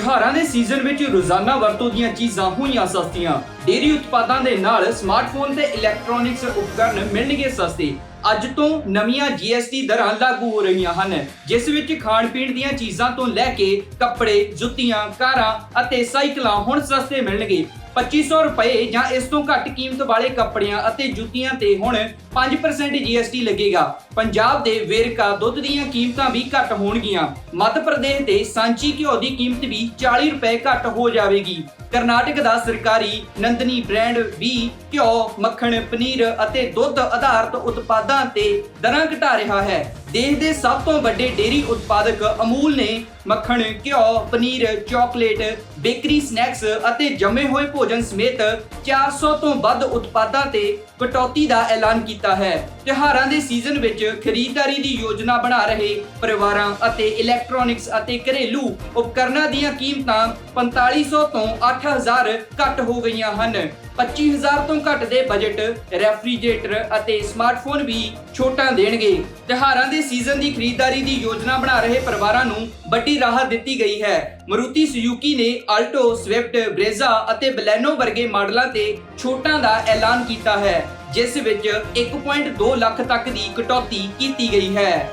ਤਿਉਹਾਰਾਂ ਦੇ ਸੀਜ਼ਨ ਵਿੱਚ ਰੋਜ਼ਾਨਾ ਵਰਤੋਂ ਦੀਆਂ ਚੀਜ਼ਾਂ ਹੋਈਆਂ ਸਸਤੀਆਂ। ਡੇਰੀ ਉਤਪਾਦਾਂ ਦੇ ਨਾਲ ਸਮਾਰਟਫੋਨ ਤੇ ਇਲੈਕਟ੍ਰੋਨਿਕਸ ਉਪਕਰਨ ਮਿਲਣਗੇ ਸਸਤੇ। ਅੱਜ ਤੋਂ ਨਵੀਆਂ GST ਦਰਾਂ ਲਾਗੂ ਹੋ ਰਹੀਆਂ ਹਨ, ਜਿਸ ਵਿੱਚ ਖਾਣ ਪੀਣ ਦੀਆਂ ਚੀਜ਼ਾਂ ਤੋਂ ਲੈ ਕੇ ਕੱਪੜੇ, ਜੁੱਤੀਆਂ, ਕਾਰਾਂ ਅਤੇ ਸਾਈਕਲਾਂ ਹੁਣ ਸਸਤੇ ਮਿਲਣਗੇ। 2500 ਰੁਪਏ ਜਾਂ ਇਸ ਤੋਂ ਘੱਟ ਕੀਮਤ ਵਾਲੇ ਕੱਪੜਿਆਂ ਅਤੇ ਜੁੱਤੀਆਂ ਤੇ ਹੁਣ 5% GST ਲੱਗੇਗਾ। ਪੰਜਾਬ ਦੇ ਵੇਰਕਾ ਦੁੱਧ ਦੀਆਂ ਕੀਮਤਾਂ ਵੀ ਘੱਟ ਹੋਣਗੀਆਂ। ਮੱਧ ਪ੍ਰਦੇਸ਼ ਦੇ ਸਾਂਚੀ ਘਿਓ ਦੀ ਕੀਮਤ ਵੀ 40 ਰੁਪਏ ਘੱਟ ਹੋ ਜਾਵੇਗੀ। ਕਰਨਾਟਕ ਦਾ ਸਰਕਾਰੀ ਨੰਦਨੀ ਬ੍ਰਾਂਡ ਵੀ ਘਿਓ, ਮੱਖਣ, ਪਨੀਰ ਅਤੇ ਦੁੱਧ ਆਧਾਰਿਤ ਉਤਪਾਦਾਂ ਤੇ ਦਰਾਂ ਘਟਾ ਰਿਹਾ ਹੈ। ਦੇਸ਼ ਦੇ ਸਭ ਤੋਂ ਵੱਡੇ ਡੇਰੀ ਉਤਪਾਦਕ ਅਮੂਲ ਨੇ ਮੱਖਣ, ਘਿਓ, ਪਨੀਰ, ਚਾਕਲੇਟ, ਬੇਕਰੀ ਸਨੈਕਸ ਅਤੇ ਜੰਮੇ ਹੋਏ ਭੋਜਨ ਸਮੇਤ 400 ਤੋਂ ਵੱਧ ਉਤਪਾਦਾਂ ਤੇ ਕਟੌਤੀ ਦਾ ਐਲਾਨ ਕੀਤਾ ਹੈ। ਤਿਉਹਾਰਾਂ ਦੇ ਸੀਜ਼ਨ ਵਿੱਚ ਖਰੀਦਦਾਰੀ ਦੀ ਯੋਜਨਾ ਬਣਾ ਰਹੇ ਪਰਿਵਾਰਾਂ ਅਤੇ ਇਲੈਕਟ੍ਰੋਨਿਕਸ ਅਤੇ ਘਰੇਲੂ ਉਪਕਰਨਾਂ ਦੀਆਂ ਕੀਮਤਾਂ 4500 ਤੋਂ 8000 ਘੱਟ ਹੋ ਗਈਆਂ ਹਨ। 25000 ਤੋਂ ਘੱਟ ਦੇ ਬਜਟ, ਰੈਫਰੀਜਰੇਟਰ ਅਤੇ ਸਮਾਰਟਫੋਨ ਵੀ ਛੋਟਾਂ ਦੇਣਗੇ। ਤਿਉਹਾਰਾਂ ਦੇ ਸੀਜ਼ਨ ਦੀ ਖਰੀਦਦਾਰੀ ਦੀ ਯੋਜਨਾ ਬਣਾ ਰਹੇ ਪਰਿਵਾਰਾਂ ਨੂੰ ਵੱਡੀ ਰਾਹਤ ਦਿੱਤੀ ਗਈ ਹੈ। ਮਰੂਤੀ ਸੁਜ਼ੂਕੀ ਨੇ ਆਲਟੋ ਸਵਿਫਟ ਬ੍ਰੇਜ਼ਾ ਅਤੇ ਬਲੈਨੋ ਵਰਗੇ ਮਾਡਲਾਂ ਤੇ ਛੋਟਾਂ ਦਾ ਐਲਾਨ ਕੀਤਾ ਹੈ, ਜਿਸ ਵਿੱਚ 1.2 ਲੱਖ ਤੱਕ ਦੀ ਕਟੌਤੀ ਕੀਤੀ ਗਈ ਹੈ।